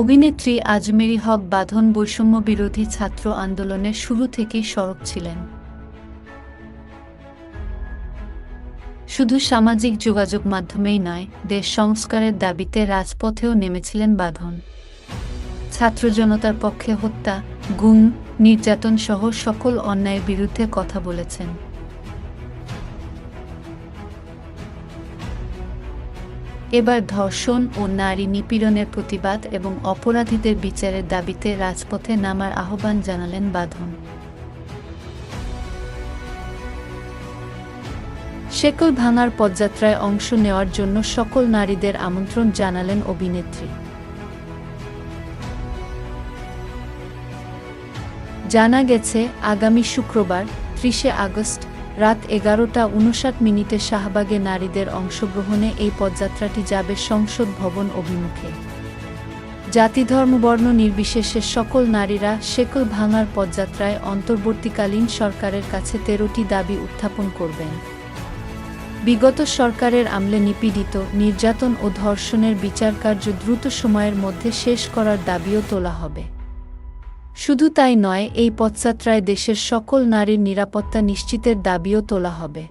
অভিনেত্রী আজমেরি হক বাঁধন বৈষম্য বিরোধী ছাত্র আন্দোলনের শুরু থেকেই সরব ছিলেন। শুধু সামাজিক যোগাযোগ মাধ্যমেই নয়, দেশ সংস্কারের দাবিতে রাজপথেও নেমেছিলেন বাঁধন। ছাত্র জনতার পক্ষে হত্যা, গুম, নির্যাতন সহ সকল অন্যায়ের বিরুদ্ধে কথা বলেছেন। এবার ধর্ষণ ও নারী নিপীড়নের প্রতিবাদ এবং অপরাধীদের বিচারের দাবিতে রাজপথে নামার আহ্বান জানালেন বাঁধন। শেকল ভাঙার পদযাত্রায় অংশ নেওয়ার জন্য সকল নারীদের আমন্ত্রণ জানালেন অভিনেত্রী। জানা গেছে, আগামী শুক্রবার ত্রিশে আগস্ট রাত এগারোটা উনষাট মিনিটে শাহবাগে নারীদের অংশগ্রহণে এই পদযাত্রাটি যাবে সংসদ ভবন অভিমুখে। জাতি ধর্ম বর্ণ নির্বিশেষে সকল নারীরা শেকল ভাঙার পদযাত্রায় অন্তর্বর্তীকালীন সরকারের কাছে তেরোটি দাবি উত্থাপন করবেন। বিগত সরকারের আমলে নিপীড়িত, নির্যাতন ও ধর্ষণের বিচারকার্য দ্রুত সময়ের মধ্যে শেষ করার দাবিও তোলা হবে। শুধু তাই নয় এই পথযাত্রায় দেশের সকল নারীর নিরাপত্তা নিশ্চিতের দাবিও তোলা হবে।